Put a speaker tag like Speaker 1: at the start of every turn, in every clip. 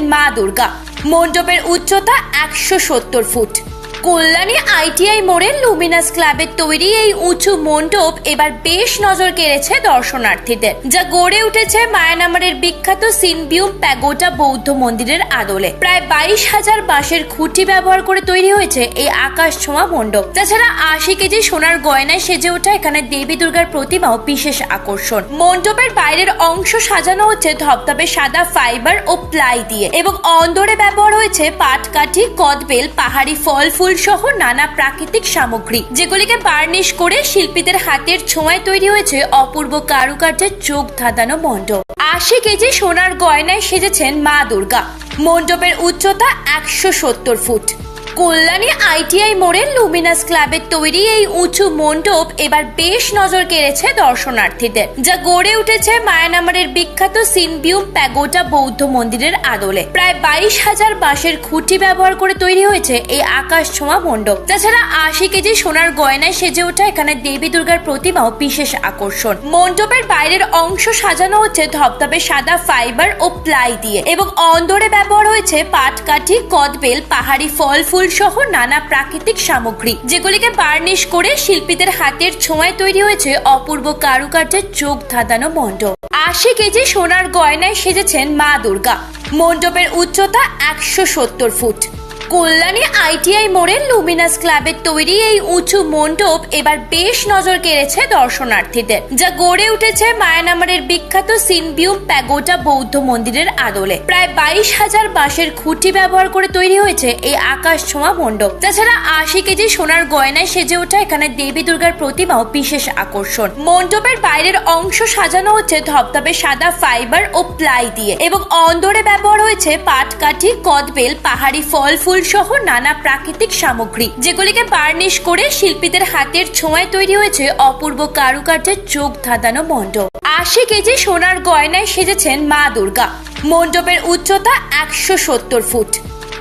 Speaker 1: মা দুর্গা। মণ্ডপের উচ্চতা একশো সত্তর ফুট। কল্যাণী আইটিআই মোড়ের লুমিনাস ক্লাবের তৈরি এই উঁচু মণ্ডপ এবার বেশ নজর কেড়েছে দর্শনার্থীদের, যা গড়ে উঠেছে মায়ানামারের বিখ্যাত সিনবিউম প্যাগোটা বৌদ্ধ মন্দিরের আদলে। প্রায় বাইশ হাজার বাঁশের খুঁটি ব্যবহার করে তৈরি হয়েছে এই আকাশ ছোঁয়া মণ্ডপ। তাছাড়া আশি কেজি সোনার গয়নায় সেজে ওঠা এখানে দেবী দুর্গার প্রতিমাও বিশেষ আকর্ষণ। মণ্ডপের বাইরের অংশ সাজানো হচ্ছে ধপধপে সাদা ফাইবার ও প্লাই দিয়ে এবং অন্দরে ব্যবহার হয়েছে পাটকাঠি, কদবেল, পাহাড়ি ফল ফুল সহ নানা প্রাকৃতিক সামগ্রী, যেগুলিকে বার্নিশ করে শিল্পীদের হাতের ছোঁয়ায় তৈরি হয়েছে অপূর্ব কারুকার্যের চোখ ধাঁধানো মণ্ডপ। আশি কেজি সোনার গয়নায় সেজেছেন মা দুর্গা। মণ্ডপের উচ্চতা একশো সত্তর ফুট। কল্যাণী আইটিআই মোড়ের লুমিনাস ক্লাবের তৈরি এই উঁচু মণ্ডপ এবার বেশ নজর কেড়েছে দর্শনার্থীদের, যা গড়ে উঠেছে মায়ানামারের বিখ্যাত সিনবিউম প্যাগোটা বৌদ্ধ মন্দিরের আদলে। প্রায় বাইশ হাজার বাঁশের খুঁটি ব্যবহার করে তৈরি হয়েছে এই আকাশ ছোঁয়া মণ্ডপ। তাছাড়া আশি কেজি সোনার গয়নায় সেজে ওঠা এখানে দেবী দুর্গার প্রতিমাও বিশেষ আকর্ষণ। মণ্ডপের বাইরের অংশ সাজানো হচ্ছে ধপধপে সাদা ফাইবার ও প্লাই দিয়ে এবং অন্দরে ব্যবহার হয়েছে পাটকাঠি, কদবেল, পাহাড়ি ফল ফুল সহ নানা প্রাকৃতিক সামগ্রী, যেগুলিকে বার্নিশ করে শিল্পীদের হাতের ছোঁয়ায় তৈরি হয়েছে অপূর্ব কারুকার্যের চোখ ধাঁধানো মণ্ডপ। আশি কেজি সোনার গয়নায় সেজেছেন মা দুর্গা। মণ্ডপের উচ্চতা একশো সত্তর ফুট। কল্যাণী আইটিআই মোড়ের লুমিনাস ক্লাবের তৈরি এই উঁচু মণ্ডপ এবার বেশ নজর কেড়েছে দর্শনার্থীদের, যা গড়ে উঠেছে মায়ানামারের বিখ্যাত সিনবিউম প্যাগোটা বৌদ্ধ মন্দিরের আদলে। প্রায় বাইশ হাজার বাঁশের খুঁটি ব্যবহার করে তৈরি হয়েছে এই আকাশ ছোঁয়া মণ্ডপ। তাছাড়া আশি কেজি সোনার গয়নায় সেজে ওঠা এখানে দেবী দুর্গার প্রতিমাও বিশেষ আকর্ষণ। মণ্ডপের বাইরের অংশ সাজানো হচ্ছে ধপধপে সাদা ফাইবার ও প্লাই দিয়ে এবং অন্দরে ব্যবহার হয়েছে পাটকাঠি, কদবেল, পাহাড়ি ফল, ফুল সহ নানা প্রাকৃতিক সামগ্রী, যেগুলিকে বার্নিশ করে শিল্পীদের হাতের ছোঁয়ায় তৈরি হয়েছে অপূর্ব কারুকার্যের চোখ ধাঁধানো মণ্ডপ। আশি কেজি সোনার গয়নায় সেজেছেন মা দুর্গা। মণ্ডপের উচ্চতা একশো সত্তর ফুট।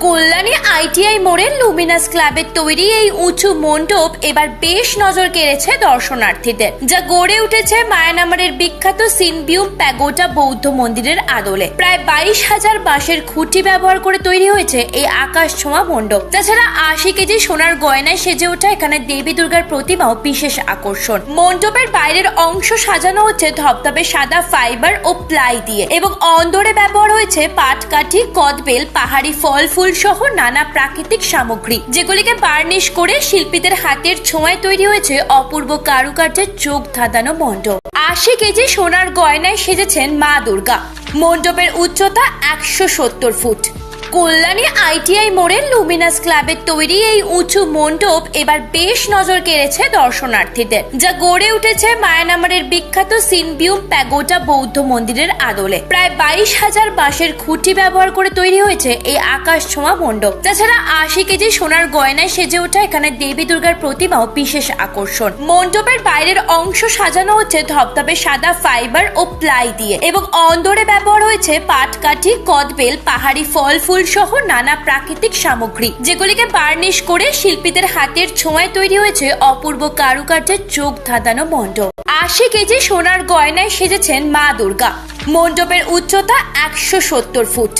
Speaker 1: কল্যাণী আইটিআই মোড়ের লুমিনাস ক্লাবের তৈরি এই উঁচু মণ্ডপ এবার বেশ নজর কেড়েছে দর্শনার্থীদের, যা গড়ে উঠেছে মায়ানামারের বিখ্যাত সিনবিউম প্যাগোটা বৌদ্ধ মন্দিরের আদলে। প্রায় বাইশ হাজার বাঁশের খুঁটি ব্যবহার করে তৈরি হয়েছে এই আকাশ ছোঁয়া মণ্ডপ। তাছাড়া আশি কেজি সোনার গয়নায় সেজে ওঠা এখানে দেবী দুর্গার প্রতিমাও বিশেষ আকর্ষণ। মণ্ডপের বাইরের অংশ সাজানো হচ্ছে ধপধপে সাদা ফাইবার ও প্লাই দিয়ে এবং অন্দরে ব্যবহার হয়েছে পাটকাঠি, কদবেল, পাহাড়ি ফল ফুল সহ নানা প্রাকৃতিক সামগ্রী, যেগুলিকে বার্নিশ করে শিল্পীদের হাতের ছোঁয়ায় তৈরি হয়েছে অপূর্ব কারুকার্যের চোখ ধাঁধানো মণ্ডপ। আশি কেজি সোনার গয়নায় সেজেছেন মা দুর্গা। মণ্ডপের উচ্চতা একশো সত্তর ফুট। কল্যাণী আইটিআই মোড়ের লুমিনাস ক্লাবের তৈরি এই উঁচু মণ্ডপ এবার বেশ নজর কেড়েছে দর্শনার্থীদের, যা গড়ে উঠেছে মায়ানামারের বিখ্যাত সিনবিউম প্যাগোটা বৌদ্ধ মন্দিরের আদলে। প্রায় বাইশ হাজার বাঁশের খুঁটি ব্যবহার করে তৈরি হয়েছে এই আকাশ ছোঁয়া মণ্ডপ। তাছাড়া আশি কেজি সোনার গয়নায় সেজে ওঠা এখানে দেবী দুর্গার প্রতিমাও বিশেষ আকর্ষণ। মণ্ডপের বাইরের অংশ সাজানো হচ্ছে ধপধপে সাদা ফাইবার ও প্লাই দিয়ে এবং অন্দরে ব্যবহার হয়েছে পাটকাঠি, কদবেল, পাহাড়ি ফল ফুল সহ নানা প্রাকৃতিক সামগ্রী, যেগুলিকে বার্নিশ করে শিল্পীদের হাতের ছোঁয়ায় তৈরি হয়েছে অপূর্ব কারুকার্যের চোখ ধাঁধানো মণ্ডপ। আশি কেজি সোনার গয়নায় সেজেছেন মা দুর্গা। মণ্ডপের উচ্চতা একশো সত্তর ফুট।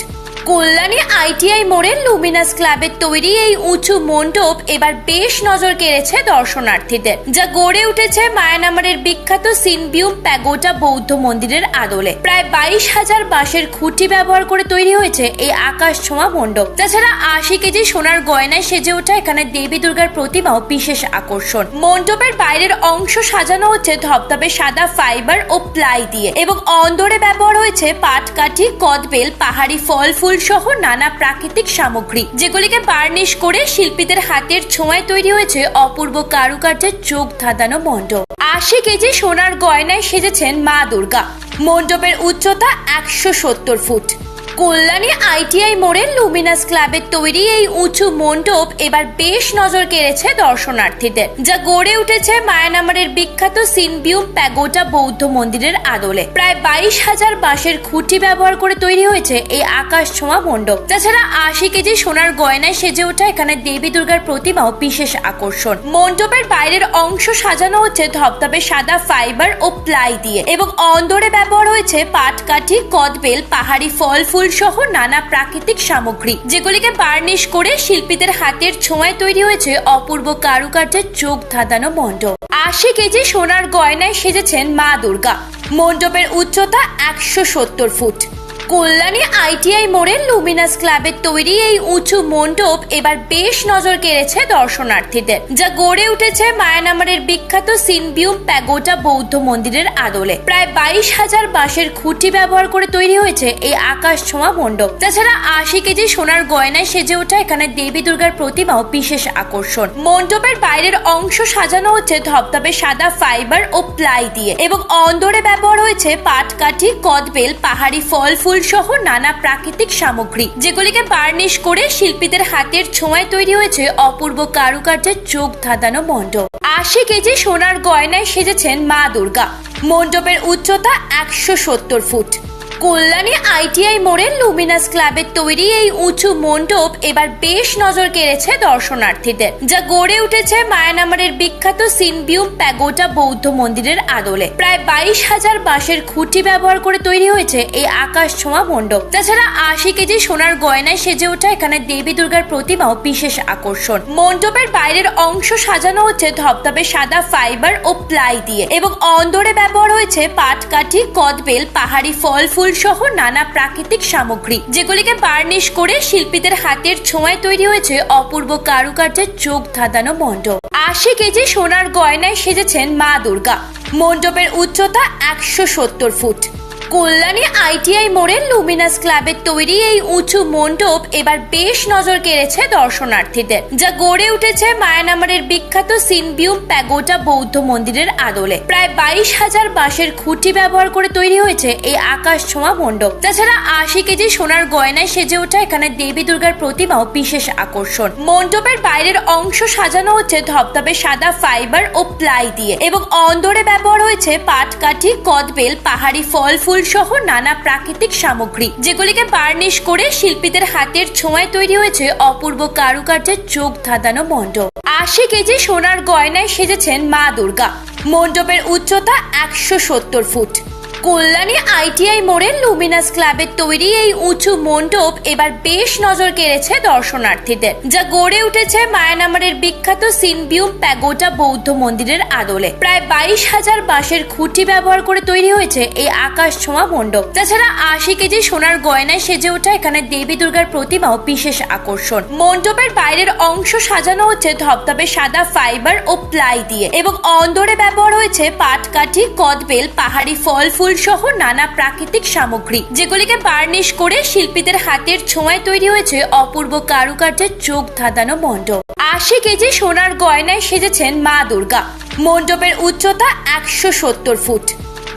Speaker 1: কল্যাণী আইটিআই মোড়ের লুমিনাস ক্লাবের তৈরি এই উঁচু মণ্ডপ এবার বেশ নজর কেড়েছে দর্শনার্থীদের, যা গড়ে উঠেছে মায়ানামারের বিখ্যাত সিনবিউম প্যাগোটা বৌদ্ধ মন্দিরের আদলে। প্রায় বাইশ হাজার বাঁশের খুঁটি ব্যবহার করে তৈরি হয়েছে এই আকাশ ছোঁয়া মণ্ডপ। তাছাড়া আশি কেজি সোনার গয়নায় সেজে ওঠা এখানে দেবী দুর্গার প্রতিমাও বিশেষ আকর্ষণ। মণ্ডপের বাইরের অংশ সাজানো হচ্ছে ধপধপে সাদা ফাইবার ও প্লাই দিয়ে এবং অন্দরে ব্যবহার হয়েছে পাটকাঠি, কদবেল, পাহাড়ি ফল ফুল সহ নানা প্রাকৃতিক সামগ্রী, যেগুলিকে বার্নিশ করে শিল্পীদের হাতের ছোঁয়ায় তৈরি হয়েছে অপূর্ব কারুকার্যের চোখ ধাঁধানো মণ্ডপ। আশি কেজি সোনার গয়নায় সেজেছেন মা দুর্গা। মণ্ডপের উচ্চতা একশো সত্তর ফুট। কল্যাণী আইটিআই মোড়ের লুমিনাস ক্লাবের তৈরি এই উঁচু মণ্ডপ এবার বেশ নজর কেড়েছে দর্শনার্থীদের, যা গড়ে উঠেছে মায়ানামারের বিখ্যাত সিনবিউম প্যাগোটা বৌদ্ধ মন্দিরের আদলে। প্রায় বাইশ হাজার বাঁশের খুঁটি ব্যবহার করে তৈরি হয়েছে এই আকাশ ছোঁয়া মণ্ডপ। তাছাড়া আশি কেজি সোনার গয়নায় সেজে ওঠা এখানে দেবী দুর্গার প্রতিমাও বিশেষ আকর্ষণ। মণ্ডপের বাইরের অংশ সাজানো হচ্ছে ধপধপে সাদা ফাইবার ও প্লাই দিয়ে এবং অন্দরে ব্যবহার হয়েছে পাটকাঠি, কদবেল, পাহাড়ি ফল, ফুল ফুল সহ নানা প্রাকৃতিক সামগ্রী, যেগুলিকে বার্নিশ করে শিল্পীদের হাতের ছোঁয়ায় তৈরি হয়েছে অপূর্ব কারুকার্যের চোখ ধাঁধানো মণ্ডপ। আশি কেজি সোনার গয়নায় সেজেছেন মা দুর্গা। মণ্ডপের উচ্চতা একশো সত্তর ফুট। কল্যাণী আইটিআই মোড়ের লুমিনাস ক্লাবের তৈরি এই উঁচু মণ্ডপ এবার বেশ নজর কেড়েছে দর্শনার্থীদের, যা গড়ে উঠেছে মায়ানামারের বিখ্যাত সিনবিউম প্যাগোটা বৌদ্ধ মন্দিরের আদলে। প্রায় বাইশ হাজার বাঁশের খুঁটি ব্যবহার করে তৈরি হয়েছে এই আকাশ ছোঁয়া মণ্ডপ। তাছাড়া আশি কেজি সোনার গয়নায় সেজে ওঠা এখানে দেবী দুর্গার প্রতিমাও বিশেষ আকর্ষণ। মণ্ডপের বাইরের অংশ সাজানো হচ্ছে ধপধপে সাদা ফাইবার ও প্লাই দিয়ে এবং অন্দরে ব্যবহার হয়েছে পাটকাঠি, কদবেল, পাহাড়ি ফল, ফুল সহ নানা প্রাকৃতিক সামগ্রী, যেগুলিকে বার্নিশ করে শিল্পীদের হাতের ছোঁয়ায় তৈরি হয়েছে অপূর্ব কারুকার্যের চোখ ধাঁধানো মণ্ডপ। আশি কেজি সোনার গয়নায় সেজেছেন মা দুর্গা। মণ্ডপের উচ্চতা একশো সত্তর ফুট। কল্যাণী আইটিআই মোড়ের লুমিনাস ক্লাবের তৈরি এই উঁচু মণ্ডপ এবার বেশ নজর কেড়েছে দর্শনার্থীদের, যা গড়ে উঠেছে মায়ানামারের বিখ্যাত সিনবিউম প্যাগোটা বৌদ্ধ মন্দিরের আদলে। প্রায় বাইশ হাজার বাঁশের খুঁটি ব্যবহার করে তৈরি হয়েছে এই আকাশ ছোঁয়া মণ্ডপ। তাছাড়া আশি কেজি সোনার গয়নায় সেজে ওঠা এখানে দেবী দুর্গার প্রতিমাও বিশেষ আকর্ষণ। মণ্ডপের বাইরের অংশ সাজানো হচ্ছে ধবধবে সাদা ফাইবার ও প্লাই দিয়ে এবং অন্দরে ব্যবহার হয়েছে পাটকাঠি, কদবেল, পাহাড়ি ফল ফুল সহ নানা প্রাকৃতিক সামগ্রী, যেগুলিকে বার্নিশ করে শিল্পীদের হাতের ছোঁয়ায় তৈরি হয়েছে অপূর্ব কারুকার্যের চোখ ধাঁধানো মণ্ডপ। আশি কেজি সোনার গয়নায় সেজেছেন মা দুর্গা। মণ্ডপের উচ্চতা একশো সত্তর ফুট। কল্যাণী আইটিআই মোড়ের লুমিনাস ক্লাবের তৈরি এই উঁচু মণ্ডপ এবার বেশ নজর কেড়েছে দর্শনার্থীদের, যা গড়ে উঠেছে মায়ানামারের বিখ্যাত সিনবিউম প্যাগোটা বৌদ্ধ মন্দিরের আদলে। প্রায় বাইশ হাজার বাঁশের খুঁটি ব্যবহার করে তৈরি হয়েছে এই আকাশ ছোঁয়া মণ্ডপ। তাছাড়া আশি কেজি সোনার গয়নায় সেজে ওঠা এখানে দেবী দুর্গার প্রতিমাও বিশেষ আকর্ষণ। মণ্ডপের বাইরের অংশ সাজানো হচ্ছে ধবধবে সাদা ফাইবার ও প্লাই দিয়ে এবং অন্দরে ব্যবহার হয়েছে পাটকাঠি, কদবেল, পাহাড়ি ফল, ফুল সহ নানা প্রাকৃতিক সামগ্রী, যেগুলিকে বার্নিশ করে শিল্পীদের হাতের ছোঁয়ায় তৈরি হয়েছে অপূর্ব কারুকার্যের চোখ ধাঁধানো মণ্ডপ। আশি কেজি সোনার গয়নায় সেজেছেন মা দুর্গা। মণ্ডপের উচ্চতা একশো সত্তর ফুট। কল্যাণী আইটিআই মোড়ের লুমিনাস ক্লাবের তৈরি এই উঁচু মণ্ডপ এবার বেশ নজর কেড়েছে দর্শনার্থীদের, যা গড়ে উঠেছে মায়ানামারের বিখ্যাত সিনবিউম প্যাগোটা বৌদ্ধ মন্দিরের আদলে। প্রায় বাইশ হাজার বাঁশের খুঁটি ব্যবহার করে তৈরি হয়েছে এই আকাশ ছোঁয়া মণ্ডপ। তাছাড়া আশি কেজি সোনার গয়নায় সেজে ওঠা এখানে দেবী দুর্গার প্রতিমাও বিশেষ আকর্ষণ। মণ্ডপের বাইরের অংশ সাজানো হচ্ছে ধবধবে সাদা ফাইবার ও প্লাই দিয়ে এবং অন্দরে ব্যবহার হয়েছে পাটকাঠি, কদবেল, পাহাড়ি ফল ফুল সহ নানা প্রাকৃতিক সামগ্রী, যেগুলিকে বার্নিশ করে শিল্পীদের হাতের ছোঁয়ায় তৈরি হয়েছে অপূর্ব কারুকার্যের চোখ ধাঁধানো মণ্ডপ। আশি কেজি সোনার গয়নায় সেজেছেন মা দুর্গা। মণ্ডপের উচ্চতা একশো সত্তর ফুট।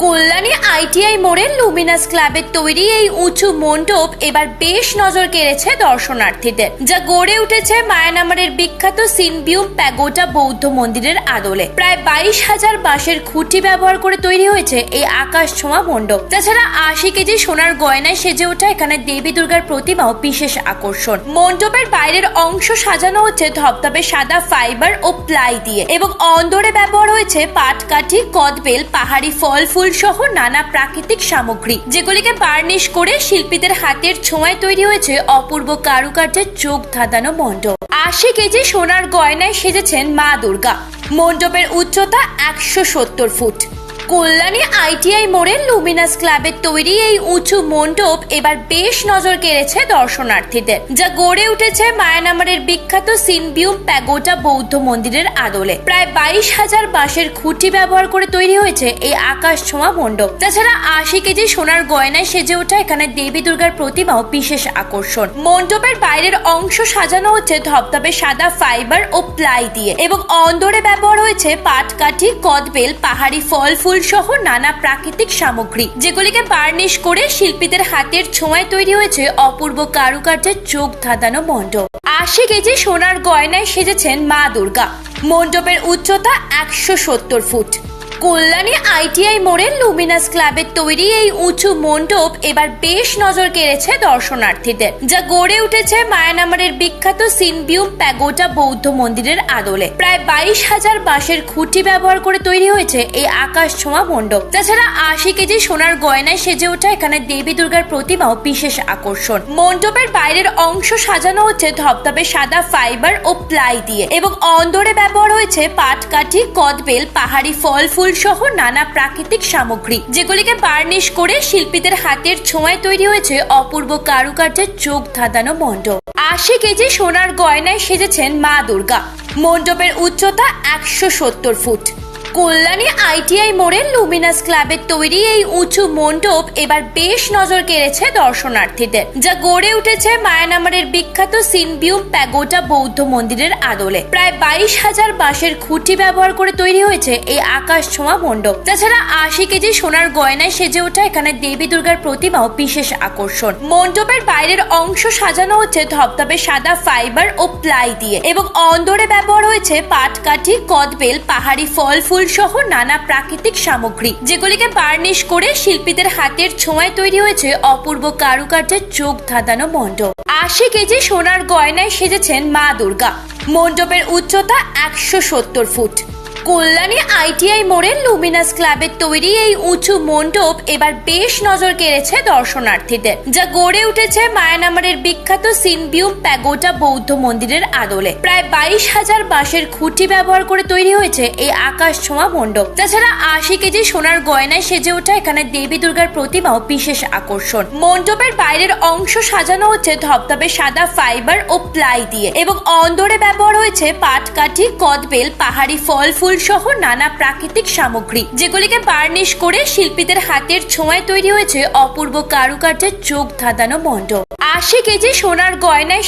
Speaker 1: কল্যাণী আইটিআই মোড়ের লুমিনাস ক্লাবের তৈরি এই উঁচু মণ্ডপ এবার বেশ নজর কেড়েছে দর্শনার্থীদের, যা গড়ে উঠেছে মায়ানামারের বিখ্যাত সিনবিউম প্যাগোটা বৌদ্ধ মন্দিরের আদলে। প্রায় বাইশ হাজার বাঁশের খুঁটি ব্যবহার করে তৈরি হয়েছে এই আকাশ ছোঁয়া মণ্ডপ। তাছাড়া আশি কেজি সোনার গয়নায় সেজে ওঠা এখানে দেবী দুর্গার প্রতিমাও বিশেষ আকর্ষণ। মণ্ডপের বাইরের অংশ সাজানো হচ্ছে ধপধপে সাদা ফাইবার ও প্লাই দিয়ে এবং অন্দরে ব্যবহার হয়েছে পাটকাঠি, কদবেল, পাহাড়ি ফল ফুল সহ নানা প্রাকৃতিক সামগ্রী, যেগুলিকে বার্নিশ করে শিল্পীদের হাতের ছোঁয়ায় তৈরি হয়েছে অপূর্ব কারুকার্যের চোখ ধাঁধানো মণ্ডপ। আশি কেজি সোনার গয়নায় সেজেছেন মা দুর্গা। মণ্ডপের উচ্চতা একশো সত্তর ফুট। কল্যাণী আইটিআই মোড়ের লুমিনাস ক্লাবের তৈরি এই উঁচু মণ্ডপ এবার বেশ নজর কেড়েছে দর্শনার্থীদের, যা গড়ে উঠেছে মায়ানামারের বিখ্যাত সিনবিউম প্যাগোটা বৌদ্ধ মন্দিরের আদলে। প্রায় বাইশ হাজার বাঁশের খুঁটি ব্যবহার করে তৈরি হয়েছে এই আকাশ ছোঁয়া মণ্ডপ। তাছাড়া আশি কেজি সোনার গয়নায় সেজে ওঠা এখানে দেবী দুর্গার প্রতিমাও বিশেষ আকর্ষণ। মণ্ডপের বাইরের অংশ সাজানো হচ্ছে ধপধপে সাদা ফাইবার ও প্লাই দিয়ে এবং অন্দরে ব্যবহার হয়েছে পাটকাঠি, কদবেল, পাহাড়ি ফল ফুল সহ নানা প্রাকৃতিক সামগ্রী, যেগুলিকে বার্নিশ করে শিল্পীদের হাতের ছোঁয়ায় তৈরি হয়েছে অপূর্ব কারুকার্যের চোখ ধাঁধানো মণ্ডপ। আশি কেজি সোনার গয়নায় সেজেছেন মা দুর্গা। মণ্ডপের উচ্চতা একশো সত্তর ফুট। কল্যাণী আইটিআই মোড়ের লুমিনাস ক্লাবের তৈরি এই উঁচু মণ্ডপ এবার বেশ নজর কেড়েছে দর্শনার্থীদের, যা গড়ে উঠেছে মায়ানামারের বিখ্যাত সিনবিউম প্যাগোটা বৌদ্ধ মন্দিরের আদলে। প্রায় বাইশ হাজার বাঁশের খুঁটি ব্যবহার করে তৈরি হয়েছে এই আকাশ ছোঁয়া মণ্ডপ। তাছাড়া আশি কেজি সোনার গয়নায় সেজে ওঠা এখানে দেবী দুর্গার প্রতিমাও বিশেষ আকর্ষণ। মণ্ডপের বাইরের অংশ সাজানো হচ্ছে ধবধবে সাদা ফাইবার ও প্লাই দিয়ে এবং অন্দরে ব্যবহার হয়েছে পাটকাঠি, কদবেল, পাহাড়ি ফল, ফুল সহ নানা প্রাকৃতিক সামগ্রী, যেগুলিকে বার্নিশ করে শিল্পীদের হাতের ছোঁয়ায় তৈরি হয়েছে অপূর্ব কারুকার্যের চোখ ধাঁধানো মণ্ডপ। আশি কেজি সোনার গয়নায় সেজেছেন মা দুর্গা। মণ্ডপের উচ্চতা একশো সত্তর ফুট। কল্যাণী আইটিআই মোড়ের লুমিনাস ক্লাবের তৈরি এই উঁচু মণ্ডপ এবার বেশ নজর কেড়েছে দর্শনার্থীদের, যা গড়ে উঠেছে মায়ানামারের বিখ্যাত সিনবিউম প্যাগোটা বৌদ্ধ মন্দিরের আদলে। প্রায় বাইশ হাজার বাঁশের খুঁটি ব্যবহার করে তৈরি হয়েছে এই আকাশ ছোঁয়া মণ্ডপ। তাছাড়া আশি কেজি সোনার গয়নায় সেজে ওঠা এখানে দেবী দুর্গার প্রতিমাও বিশেষ আকর্ষণ। মণ্ডপের বাইরের অংশ সাজানো হচ্ছে ধবধবে সাদা ফাইবার ও প্লাই দিয়ে এবং অন্দরে ব্যবহার হয়েছে পাটকাঠি, কদবেল, পাহাড়ি ফল ফুল সহ নানা প্রাকৃতিক সামগ্রী, যেগুলিকে বার্নিশ করে শিল্পীদের হাতের ছোঁয়ায় তৈরি হয়েছে অপূর্ব কারুকার্যের চোখ ধাঁধানো মণ্ডপ। আশি কেজি সোনার গয়নায় সেজেছেন মা দুর্গা। মণ্ডপের উচ্চতা একশো সত্তর ফুট। কল্যাণী আইটিআই মোড়ের লুমিনাস ক্লাবের তৈরি এই উঁচু মণ্ডপ এবার বেশ নজর কেড়েছে দর্শনার্থীদের, যা গড়ে উঠেছে মায়ানামারের বিখ্যাত সিনবিউম প্যাগোটা বৌদ্ধ মন্দিরের আদলে। প্রায় বাইশ হাজার বাঁশের খুঁটি ব্যবহার করে তৈরি হয়েছে এই আকাশ ছোঁয়া মণ্ডপ। তাছাড়া আশি কেজি সোনার গয়নায় সেজে ওঠা এখানে দেবী দুর্গার প্রতিমাও বিশেষ আকর্ষণ। মণ্ডপের বাইরের অংশ সাজানো হচ্ছে ধবধবে সাদা ফাইবার ও প্লাই দিয়ে এবং অন্দরে ব্যবহার হয়েছে পাটকাঠি, কদবেল, পাহাড়ি ফল ফুল সহ নানা প্রাকৃতিক সামগ্রী, যেগুলিকে বার্নিশ করে শিল্পীদের হাতের ছোঁয়ায় তৈরি হয়েছে অপূর্ব কারুকার্যের চোখ ধাঁধানো মণ্ডপ। আশি কেজি সোনার গয়নায়